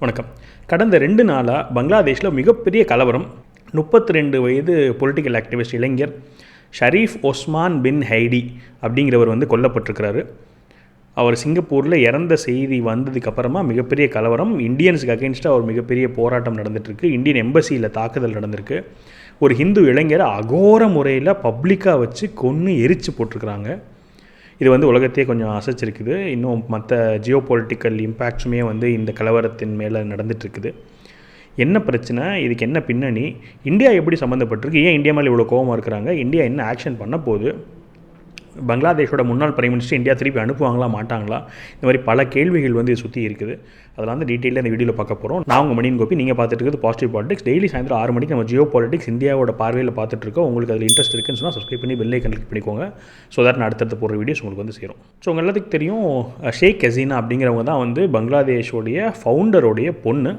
வணக்கம். கடந்த ரெண்டு நாளாக பங்களாதேஷில் மிகப்பெரிய கலவரம். முப்பத்தி ரெண்டு வயது பொலிட்டிக்கல் ஆக்டிவிஸ்ட் இளைஞர் ஷரீஃப் ஒஸ்மான் பின் ஹைடி அப்படிங்கிறவர் வந்து கொல்லப்பட்டிருக்கிறாரு. அவர் சிங்கப்பூரில் இறந்த செய்தி வந்ததுக்கு அப்புறமா மிகப்பெரிய கலவரம். இந்தியன்ஸுக்கு அகேன்ஸ்டாக ஒரு மிகப்பெரிய போராட்டம் நடந்துகிட்ருக்கு இந்தியன் எம்பசியில் தாக்குதல் நடந்திருக்கு. ஒரு ஹிந்து இளைஞரை அகோர முறையில் பப்ளிக்காக வச்சு கொன்று எரித்து போட்டிருக்கிறாங்க. இது வந்து உலகத்தையே கொஞ்சம் அசைச்சிருக்குது. இன்னும் மற்ற ஜியோ பொலிட்டிக்கல் இம்பேக்ட்ஸுமே வந்து இந்த கலவரத்தின் மேலே நடந்துகிட்ருக்குது என்ன பிரச்சனை? இதுக்கு என்ன பின்னணி? இந்தியா எப்படி சம்மந்தப்பட்டிருக்கு ஏன் இந்தியா மேலே இவ்வளோ கோவமாக இருக்கிறாங்க? இந்தியா என்ன ஆக்ஷன் பண்ண போகுது? பங்களாதேஷோட முன்னாள் பிரைம் மினிஸ்டர் இந்தியா திருப்பி அனுப்புவாங்களா மாட்டாங்களா? இந்த மாதிரி பல கேள்விகள் வந்து சுற்றி இருக்குது. அதெல்லாம் வந்து டீட்டெயிலாக இந்த வீடியோவில் பார்க்க போகிறோம் நான் உங்கள் மணியின் கோப்பி நீங்கள் பார்த்துட்டு இருக்கிறது பாசிட்டிவ் பாலிடிக்ஸ் டெய்லி சாயந்தரம் ஆறு மணிக்கு நம்ம ஜியோ பாலிடிக்ஸ் இந்தியாவோட பார்வையில் பார்த்துட்டு இருக்கோம். உங்களுக்கு அதில் இன்ட்ரெஸ்ட் இருக்குன்னு சொன்னால் சப்ஸ்கிரைப் பண்ணி பெல்லை கனெக்ட் பண்ணிக்கோங்க. ஸோ தட் நான் அடுத்தடுத்து போகிற வீடியோஸ் உங்களுக்கு வந்து சேரும். ஸோ உங்கள் எல்லாத்துக்கும் தெரியும் ஷேக் ஹசீனா அப்படிங்கிறவங்க தான் வந்து பங்களாதேஷோடைய ஃபவுண்டரோடைய பொண்ணு.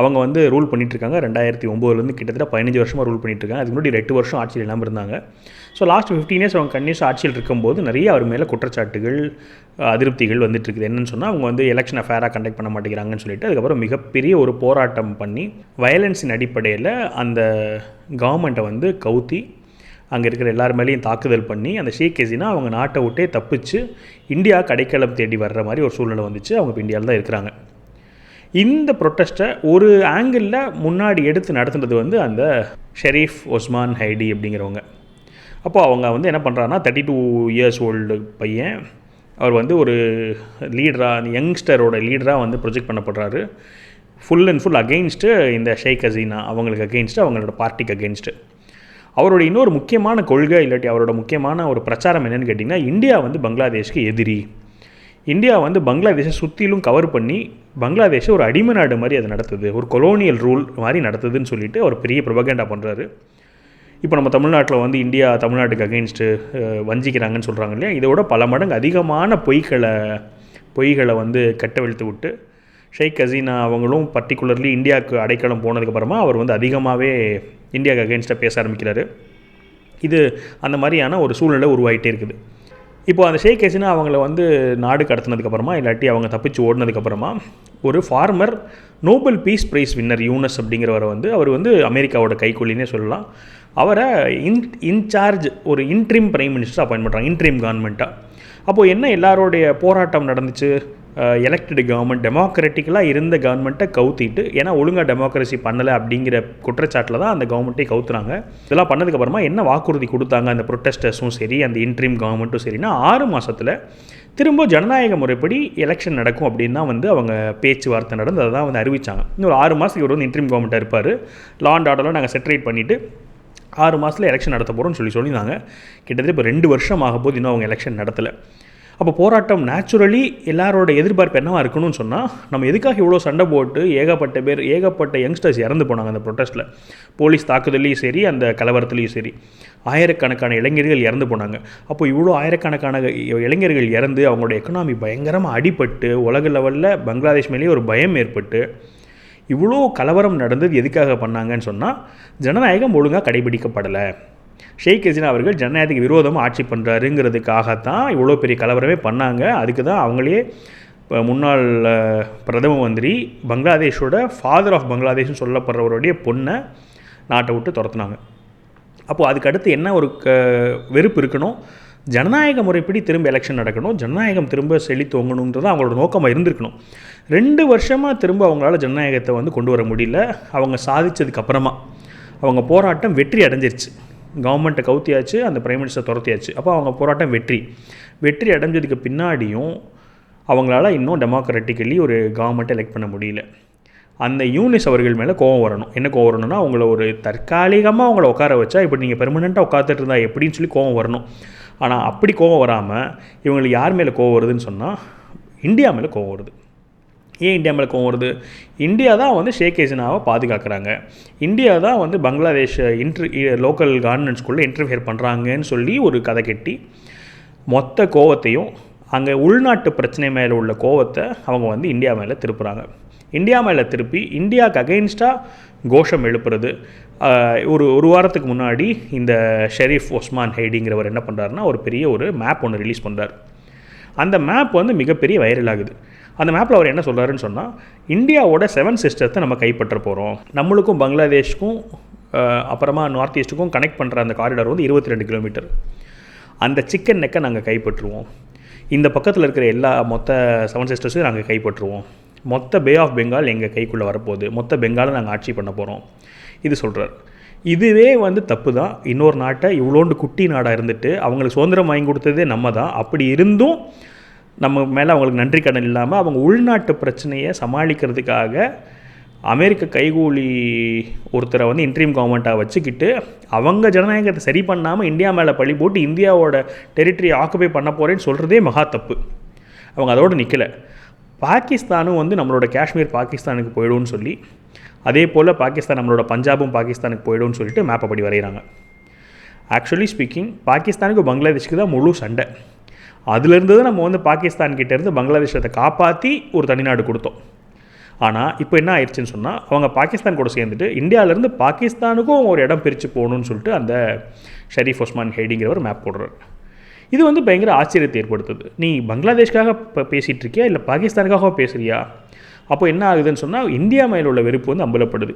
அவங்க வந்து ரூல் பண்ணிகிட்ருக்காங்க ரெண்டாயிரத்தி ஒம்போதுலேருந்து கிட்டத்தட்ட பதினஞ்சு வருஷமாக ரூல் பண்ணிகிட்ருக்காங்க அதுக்கு முன்னாடி ரெண்டு வருஷம் ஆட்சியில் இல்லாமல் இருந்தாங்க. ஸோ லாஸ்ட் ஃபிஃப்டீன் இயர்ஸ் அவங்க கண்டினியூஸ் ஆட்சியில் இருக்கும்போது நிறைய அவர் மேலே குற்றச்சாட்டுகள் அதிருப்திகள் வந்துட்டு இருக்குது என்னென்னு சொன்னால் அவங்க வந்து எலெக்ஷனை ஃபேராக கண்டக்ட் பண்ண மாட்டேங்கிறாங்கன்னு சொல்லிட்டு அதுக்கப்புறம் மிகப்பெரிய ஒரு போராட்டம் பண்ணி வயலன்ஸின் அடிப்படையில் அந்த கவர்மெண்ட்டை வந்து கவுத்தி அங்கே இருக்கிற எல்லார் மேலேயும் தாக்குதல் பண்ணி அந்த ஷேக் ஹசீனா அவங்க நாட்டை விட்டே தப்பிச்சு இந்தியா கடைக்கலம் தேடி வர்ற மாதிரி ஒரு சூழ்நிலை வந்துச்சு. அவங்க இப்போ இந்தியாவில் தான் இருக்கிறாங்க. இந்த ப்ரொட்டஸ்ட்டை ஒரு ஆங்கிளில் முன்னாடி எடுத்து நடத்துனது வந்து அந்த ஷெரீஃப் ஒஸ்மான் ஹைடி அப்படிங்கிறவங்க. அப்போது அவங்க வந்து என்ன பண்ணுறாங்கன்னா தேர்ட்டி டூ இயர்ஸ் ஓல்டு பையன் அவர் வந்து ஒரு லீடராக யங்ஸ்டரோட லீடராக வந்து ப்ரொஜெக்ட் பண்ணப்படுறாரு. ஃபுல் அண்ட் ஃபுல் அகெயின்ஸ்ட்டு இந்த ஷேக் ஹசீனா அவங்களுக்கு அகெயின்ஸ்ட்டு அவங்களோட பார்ட்டிக்கு அகெயின்ஸ்ட்டு அவரோட இன்னொரு முக்கியமான கொள்கை இல்லாட்டி அவரோட முக்கியமான ஒரு பிரச்சாரம் என்னென்னு கேட்டிங்கன்னா இந்தியா வந்து பங்களாதேஷ்க்கு எதிரி. இந்தியா வந்து பங்களாதேஷை சுற்றிலும் கவர் பண்ணி பங்களாதேஷை ஒரு அடிமை நாடு மாதிரி அதை நடத்துது. ஒரு கொலோனியல் ரூல் மாதிரி நடத்துதுன்னு சொல்லிட்டு அவர் பெரிய ப்ரொபகேண்டா பண்ணுறாரு இப்போ நம்ம தமிழ்நாட்டில் வந்து இந்தியா தமிழ்நாட்டுக்கு அகெயின்ஸ்ட்டு வஞ்சிக்கிறாங்கன்னு சொல்கிறாங்க இல்லையா? இதோட பல மடங்கு அதிகமான பொய்களை பொய்களை வந்து கட்டவிழ்த்து விட்டு ஷேக் ஹசீனா அவங்களும் பர்டிகுலர்லி இந்தியாவுக்கு அடைக்கலம் போனதுக்கப்புறமா அவர் வந்து அதிகமாகவே இந்தியாவுக்கு அகெயின்ஸ்டாக பேச ஆரம்பிக்கிறாரு. இது அந்த மாதிரியான ஒரு சூழ்நிலை உருவாகிட்டே இருக்குது. இப்போ அந்த ஷேக் ஹசீனா அவங்கள வந்து நாடு கடத்தினதுக்கப்புறமா இல்லாட்டி அவங்க தப்பிச்சு ஓடினதுக்கப்புறமா ஒரு former Nobel peace prize winner Yunus அப்படிங்கிறவரை வந்து அவர் வந்து அமெரிக்காவோட கைக்குள்ளினே சொல்லலாம். அவரை இன் இன்சார்ஜ் ஒரு இன்ட்ரீம் பிரைம் மினிஸ்டர் அப்பாயின் பண்ணுறாங்க இன்ட்ரீம் கவர்மெண்ட்டாக அப்போது என்ன எல்லாரோடைய போராட்டம் நடந்துச்சு? எலெக்டட் கவர்மெண்ட் டெமோக்ராட்டிக்கலாக இருந்த கவர்மெண்ட்டை கவுத்திட்டு ஏன்னா ஒழுங்காக டெமோக்ரஸி பண்ணலை அப்படிங்கிற குற்றச்சாட்டில் தான் அந்த கவர்மெண்ட்டை கவுத்துறாங்க இதெல்லாம் பண்ணதுக்கப்புறமா என்ன வாக்குறுதி கொடுத்தாங்க அந்த ப்ரொட்டஸ்டர்ஸும் சரி அந்த இன்ட்ரீம் கவர்மெண்ட்டும் சரினா ஆறு மாதத்தில் திரும்ப ஜனநாயக முறைப்படி எலெக்ஷன் நடக்கும் அப்படின்னு தான் வந்து அவங்க பேச்சுவார்த்தை நடந்து அதை தான் வந்து அறிவித்தாங்க இன்னொரு ஆறு மாதத்துக்கு இவர் வந்து இன்ட்ரீம் கவர்மெண்ட்டாக இருப்பார். லா அண்ட் ஆர்டர்லாம் நாங்கள் செட்ரேட் பண்ணிவிட்டு ஆறு மாதத்தில் எலெக்ஷன் நடத்த போகிறோம்னு சொல்லி சொல்லியிருந்தாங்க. கிட்டத்தட்ட இப்போ ரெண்டு வருஷம் ஆக போது இன்னும் அவங்க எலெக்ஷன் நடத்தலை. அப்போ போராட்டம் நேச்சுரலி எல்லாரோட எதிர்பார்ப்பு என்னவாக இருக்கணும்னு சொன்னால் நம்ம எதுக்காக இவ்வளோ சண்டை போட்டு ஏகப்பட்ட பேர் ஏகப்பட்ட யங்ஸ்டர்ஸ் இறந்து போனாங்க அந்த ப்ரொட்டஸ்ட்டில் போலீஸ் தாக்குதல்லையும் சரி அந்த கலவரத்துலேயும் சரி. ஆயிரக்கணக்கான இளைஞர்கள் இறந்து போனாங்க. அப்போ இவ்வளோ ஆயிரக்கணக்கான இளைஞர்கள் இறந்து அவங்களோட எக்கனாமி பயங்கரமாக அடிபட்டு உலக லெவலில் பங்களாதேஷ் மேலேயே ஒரு பயம் ஏற்பட்டு இவ்வளோ கலவரம் நடந்தது எதுக்காக பண்ணாங்கன்னு சொன்னால் ஜனநாயகம் ஒழுங்காக கடைபிடிக்கப்படலை. ஷேக் ஹசீனா அவர்கள் ஜனநாயகத்துக்கு விரோதமாக ஆட்சி பண்ணுறாருங்கிறதுக்காகத்தான் இவ்வளோ பெரிய கலவரமே பண்ணாங்க. அதுக்கு தான் அவங்களே முன்னாள் பிரதம மந்திரி பங்களாதேஷோட ஃபாதர் ஆஃப் பங்களாதேஷ்னு சொல்லப்படுறவருடைய பொண்ணை நாட்டை விட்டு துரத்துனாங்க. அப்போது அதுக்கு அடுத்து என்ன ஒரு க வெறுப்பு இருக்கணும்? ஜனநாயக முறைப்படி திரும்ப எலெக்ஷன் நடக்கணும். ஜனநாயகம் திரும்ப செழித்தோங்கணுன்றது அவங்களோட நோக்கமாக இருந்திருக்கணும். ரெண்டு வருஷமாக திரும்ப அவங்களால ஜனநாயகத்தை வந்து கொண்டு வர முடியல. அவங்க சாதித்ததுக்கப்புறமா அவங்க போராட்டம் வெற்றி அடைஞ்சிருச்சு. கவர்மெண்ட்டை கவுத்தியாச்சு அந்த பிரைம் மினிஸ்டர் துரத்தியாச்சு. அப்போ அவங்க போராட்டம் வெற்றி. வெற்றி அடைஞ்சதுக்கு பின்னாடியும் அவங்களால இன்னும் டெமோக்ராட்டிக்கலி ஒரு கவர்மெண்ட்டை எலெக்ட் பண்ண முடியல. அந்த யூனிஸ் அவர்கள் மேலே கோவம் வரணும். என்ன கோவம் வரணும்னா அவங்கள ஒரு தற்காலிகமாக அவங்கள உட்கார வச்சா இப்படி நீங்கள் பெர்மனெண்ட்டாக உட்காந்துட்டு இருந்தா எப்படின்னு சொல்லி கோவம் வரணும். ஆனால் அப்படி கோவம் வராமல் இவங்களுக்கு யார் மேலே கோவம் வருதுன்னு சொன்னால் இந்தியா மேலே கோவம் வருது. ஏன் இந்தியா மேலே கோவம் வருது? இந்தியா தான் வந்து ஷேக் ஹசீனாவை பாதுகாக்கிறாங்க. இந்தியா தான் வந்து பங்களாதேஷ் இன்ட்ரு லோக்கல் கவர்னன்ஸ்குள்ளே இன்டர்ஃபியர் பண்ணுறாங்கன்னு சொல்லி ஒரு கதை கட்டி மொத்த கோவத்தையும் அங்கே உள்நாட்டு பிரச்சனை மேலே உள்ள கோவத்தை அவங்க வந்து இந்தியா மேலே திருப்புறாங்க. இந்தியா மேலே திருப்பி இந்தியாவுக்கு அகெயின்ஸ்டாக கோஷம் எழுப்புறது. ஒரு ஒரு வாரத்துக்கு முன்னாடி இந்த ஷெரீஃப் ஒஸ்மான் ஹைடிங்கிறவர் என்ன பண்ணுறாருன்னா ஒரு பெரிய ஒரு மேப் ஒன்று ரிலீஸ் பண்ணுறார் அந்த மேப் வந்து மிகப்பெரிய வைரல் ஆகுது. அந்த மேப்பில் அவர் என்ன சொல்கிறாருன்னு சொன்னால் இந்தியாவோட செவன் சிஸ்டத்தை நம்ம கைப்பற்ற போகிறோம் நம்மளுக்கும் பங்களாதேஷ்க்கும் அப்புறமா நார்த் ஈஸ்ட்டுக்கும் கனெக்ட் பண்ணுற அந்த காரிடார் வந்து இருபத்தி ரெண்டு கிலோமீட்டர் அந்த சிக்கன் நெக்கை நாங்கள் கைப்பற்றுவோம். இந்த பக்கத்தில் இருக்கிற எல்லா மொத்த செவன் சிஸ்டர்ஸையும் நாங்கள் கைப்பற்றுவோம். மொத்த பே ஆஃப் பெங்கால் எங்கள் கைக்குள்ளே வரப்போகுது. மொத்த பெங்காலை நாங்கள் ஆட்சி பண்ண போகிறோம் இது சொல்கிறார் இதுவே வந்து தப்பு தான். இன்னொரு நாட்டை இவ்வளோண்டு குட்டி நாடாக இருந்துட்டு அவங்களுக்கு சுதந்திரம் வாங்கி கொடுத்ததே நம்ம தான். அப்படி இருந்தும் நம்ம மேலே அவங்களுக்கு நன்றி கடன் இல்லாமல் அவங்க உள்நாட்டு பிரச்சனையை சமாளிக்கிறதுக்காக அமெரிக்க கைகூலி ஒருத்தரை வந்து இன்ட்ரீம் கவர்மெண்ட்டாக வச்சுக்கிட்டு அவங்க ஜனநாயகத்தை சரி பண்ணாமல் இந்தியா மேலே பழி போட்டு இந்தியாவோட டெரிட்டரி ஆக்குபை பண்ண போகிறேன்னு சொல்கிறதே மகா தப்பு. அவங்க அதோடு நிற்கலை பாகிஸ்தானும் வந்து நம்மளோட காஷ்மீர் பாகிஸ்தானுக்கு போயிடும்னு சொல்லி அதே போல் பாகிஸ்தான் நம்மளோட பஞ்சாபும் பாகிஸ்தானுக்கு போயிடும்னு சொல்லிட்டு மேப்பை படி வரைகிறாங்க ஆக்சுவலி ஸ்பீக்கிங் பாகிஸ்தானுக்கு பங்களாதேஷ்க்கு தான் முழு சண்டை. அதுலேருந்து தான் நம்ம வந்து பாகிஸ்தான் இருந்து பங்களாதேஷத்தை காப்பாற்றி ஒரு தனிநாடு கொடுத்தோம். ஆனால் இப்போ என்ன ஆயிடுச்சுன்னு சொன்னால் அவங்க பாகிஸ்தான் கூட சேர்ந்துட்டு இந்தியாவிலேருந்து பாகிஸ்தானுக்கும் ஒரு இடம் பிரித்து போகணும்னு சொல்லிட்டு அந்த ஷரீஃப் ஒஸ்மான் ஹைடிங்கிறவர் மேப் போடுறாரு. இது வந்து பயங்கர ஆச்சரியத்தை ஏற்படுத்துது. நீ பங்களாதேஷ்காக இப்போ பேசிகிட்டு இருக்கியா இல்லை பாகிஸ்தானுக்காக பேசுகிறியா அப்போ என்ன ஆகுதுன்னு சொன்னால் இந்தியா மேல உள்ள வெறுப்பு வந்து அம்பலப்படுது.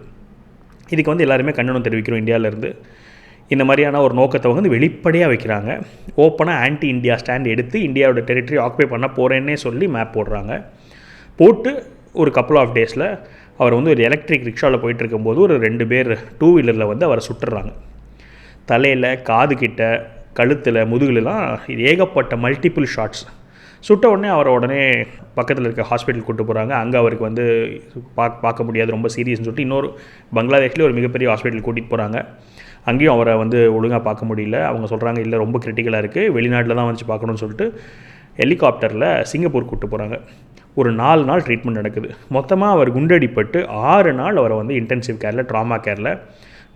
இதுக்கு வந்து எல்லாருமே கண்டனம் தெரிவிக்கிறோம் இந்தியாவிலேருந்து இந்த மாதிரியான ஒரு நோக்கத்தை வந்து வெளிப்படையாக வைக்கிறாங்க. ஓப்பனாக ஆன்டி இந்தியா ஸ்டாண்ட் எடுத்து இந்தியாவோட டெரிட்டரி ஆக்குபை பண்ண போகிறேன்னே சொல்லி மேப் போடுறாங்க. போட்டு ஒரு கப்புள் ஆஃப் டேஸில் அவர் வந்து ஒரு எலக்ட்ரிக் ரிக்ஷாவில் போயிட்டு இருக்கும்போது ஒரு ரெண்டு பேர் டூ வீலரில் வந்து அவரை சுட்டுறாங்க. தலையில் காது கிட்ட கழுத்தில் முதுகுலலாம் இது ஏகப்பட்ட மல்டிபிள் ஷாட்ஸ் சுட்ட உடனே அவரை உடனே பக்கத்தில் இருக்க ஹாஸ்பிட்டல் கூட்டு போகிறாங்க அங்கே அவருக்கு வந்து பார்க்க பார்க்க முடியாது ரொம்ப சீரியஸ்னு சொல்லிட்டு இன்னொரு பங்களாதேஷ்லேயே ஒரு மிகப்பெரிய ஹாஸ்பிட்டல் கூட்டிகிட்டு போகிறாங்க அங்கேயும் அவரை வந்து ஒழுங்காக பார்க்க முடியல. அவங்க சொல்கிறாங்க இல்லை ரொம்ப கிரிட்டிக்கலாக இருக்குது வெளிநாட்டில் தான் வந்து பார்க்கணும்னு சொல்லிட்டு ஹெலிகாப்டரில் சிங்கப்பூர் கூப்பிட்டு போகிறாங்க ஒரு நாலு நாள் ட்ரீட்மெண்ட் நடக்குது. மொத்தமாக அவர் குண்டடிப்பட்டு ஆறு நாள் அவரை வந்து இன்டென்சிவ் கேரில் ட்ராமா கேரில்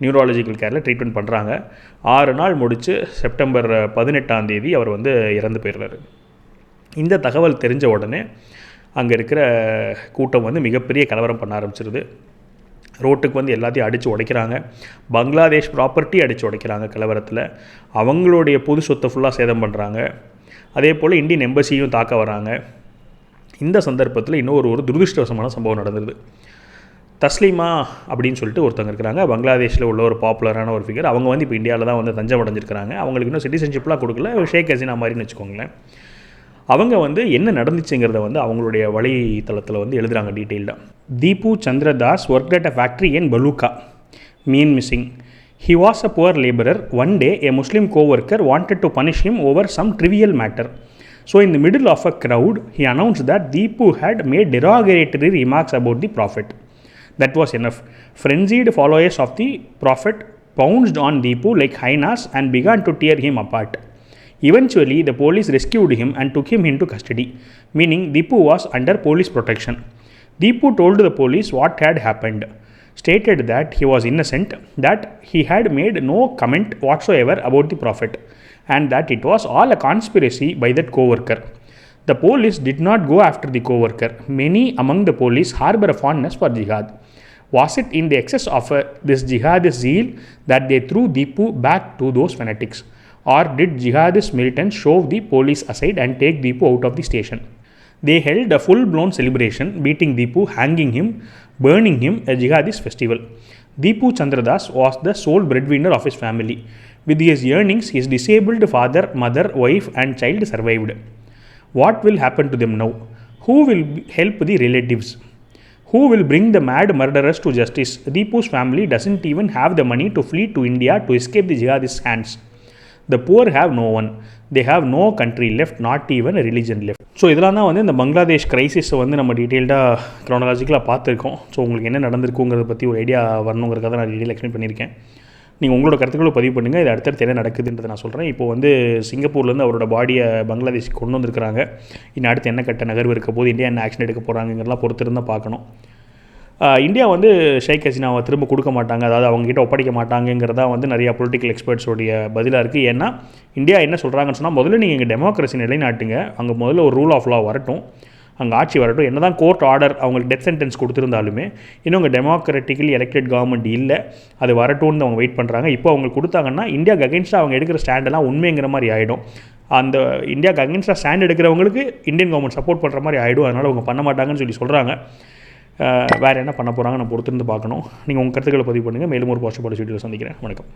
நியூரலாஜிக்கல் கேரில் ட்ரீட்மெண்ட் பண்ணுறாங்க ஆறு நாள் முடித்து செப்டம்பர் பதினெட்டாம் தேதி அவர் வந்து இறந்து போயிடுறாரு. இந்த தகவல் தெரிஞ்ச உடனே அங்கே இருக்கிற கூட்டம் வந்து மிகப்பெரிய கலவரம் பண்ண ஆரம்பிச்சிருது. ரோட்டுக்கு வந்து எல்லாத்தையும் அடித்து உடைக்கிறாங்க. பங்களாதேஷ் ப்ராப்பர்ட்டி அடித்து உடைக்கிறாங்க கலவரத்தில். அவங்களுடைய பொது சொத்தை ஃபுல்லாக சேதம் பண்ணுறாங்க அதே போல் இந்தியன் எம்பசியும் தாக்க வராங்க இந்த சந்தர்ப்பத்தில் இன்னொரு ஒரு துரதிருஷ்டவசமான சம்பவம் நடந்தது தஸ்லீமா அப்படின்னு சொல்லிட்டு ஒருத்தவங்க இருக்கிறாங்க. பங்களாதேஷில் உள்ள ஒரு பாப்புலரான ஒரு ஃபிகர் அவங்க வந்து இப்போ இந்தியாவில் தான் வந்து தஞ்சம் அடைஞ்சிருக்கிறாங்க. அவங்களுக்கு இன்னும் சிட்டிசன்ஷிப்லாம் கொடுக்கல. ஷேக் ஹசீனா மாதிரின்னு வச்சுக்கோங்களேன். அவங்க வந்து என்ன நடந்துச்சுங்கிறத வந்து அவங்களுடைய வலைத்தளத்தில் வந்து எழுதுகிறாங்க டீட்டெயில்டாக Deepu Chandra Das worked at a factory in Baluka. Meaning, missing. He was a poor laborer. One day, a Muslim co worker wanted to punish him over some trivial matter. So, in the middle of a crowd, he announced that Deepu had made derogatory remarks about the Prophet. That was enough. Frenzied followers of the Prophet pounced on Deepu like hyenas and began to tear him apart. Eventually, the police rescued him and took him into custody, meaning Deepu was under police protection. Deepu told the police what had happened, stated that he was innocent, that he had made no comment whatsoever about the prophet, and that it was all a conspiracy by that co worker. The police did not go after the co worker. Many among the police harbor a fondness for jihad. Was it in the excess of uh, this jihadist zeal that they threw Deepu back to those fanatics? Or did jihadist militants shove the police aside and take Deepu out of the station? They held a full blown celebration, beating Deepu, hanging him, burning him, a jihadist festival. Deepu Chandradas was the sole breadwinner of his family. With his earnings, his disabled father, mother, wife, and child survived. What will happen to them now? Who will help the relatives? Who will bring the mad murderers to justice? Deepu's family doesn't even have the money to flee to India to escape the jihadist hands. The poor have no one. They have no country left not even religion left so இதெல்லாம் தான் வந்து இந்த பங்களாதேஷ் கிரைசிஸை வந்து நம்ம டீட்டெயில்டாக க்ரோனலாஜிக்கலாக பார்த்துருக்கோம். So உங்களுக்கு என்ன நடந்திருக்குங்கிறத பற்றி ஒரு ஐடியா வரணுங்கிறத நான் டீட்டெயில் எக்ஸ்பிளைன் பண்ணியிருக்கேன். நீங்கள் உங்களோட கருத்துக்களை பதிவு பண்ணுங்கள் இது அடுத்தடுத்து என்ன நடக்குதுன்றதை நான் சொல்கிறேன் இப்போ வந்து சிங்கப்பூர்லேருந்து அவரோட பாடியை பங்களாதேஷ்க்கு கொண்டு வந்திருக்கிறாங்க. இன்னும் அடுத்து என்ன கட்ட நகர்வு இருக்க போது இந்தியா என்ன ஆக்ஷன் எடுக்க போகிறாங்கிறலாம் பொறுத்திருந்தால் பார்க்கணும். இந்தியா வந்து ஷேக் ஹசீனாவை திரும்ப கொடுக்க மாட்டாங்க. அதாவது அவங்ககிட்ட ஒப்படைக்க மாட்டாங்கங்கிறதா வந்து நிறையா பொலிட்டிக்கல் எக்ஸ்பர்ட்ஸோடைய பதிலாக இருக்குது ஏன்னா இந்தியா என்ன சொல்கிறாங்கன்னு சொன்னால் முதல்ல நீங்கள் இங்கே டெமோக்ரஸி நிலைநாட்டுங்க. அங்கே முதல்ல ஒரு ரூல் ஆஃப் லா வரட்டும். அங்கே ஆட்சி வரட்டும். என்ன தான் கோர்ட் ஆர்டர் அவங்களுக்கு டெத் சென்டென்ஸ் கொடுத்துருந்தாலுமே இன்னும் அவங்க டெமோக்ராட்டிக்கலி எலெக்டட் கவர்மெண்ட் இல்லை. அது வரட்டும்னு அவங்க வெயிட் பண்ணுறாங்க இப்போ அவங்க கொடுத்தாங்கன்னா இந்தியாவுக்கு அகேன்ஸ்டாக அவங்க எடுக்கிற ஸ்டாண்டெல்லாம் உண்மைங்கிற மாதிரி ஆகிடும் அந்த இந்தியாவுக்கு அகேன்ஸ்டாக ஸ்டாண்ட் எடுக்கிறவங்களுக்கு இந்தியன் கவர்மெண்ட் சப்போர்ட் பண்ணுற மாதிரி ஆகிடும் அதனால் அவங்க பண்ண மாட்டாங்கன்னு சொல்லி சொல்கிறாங்க வேறு என்ன பண்ண போகிறாங்க நான் பொறுத்திருந்து பார்க்கணும். நீங்கள் உங்கள் கருத்துக்களை பதிவு பண்ணுங்கள் மேலும் ஒரு பாசிட்டிவ் வீடியோ சந்திக்கிறேன். வணக்கம்.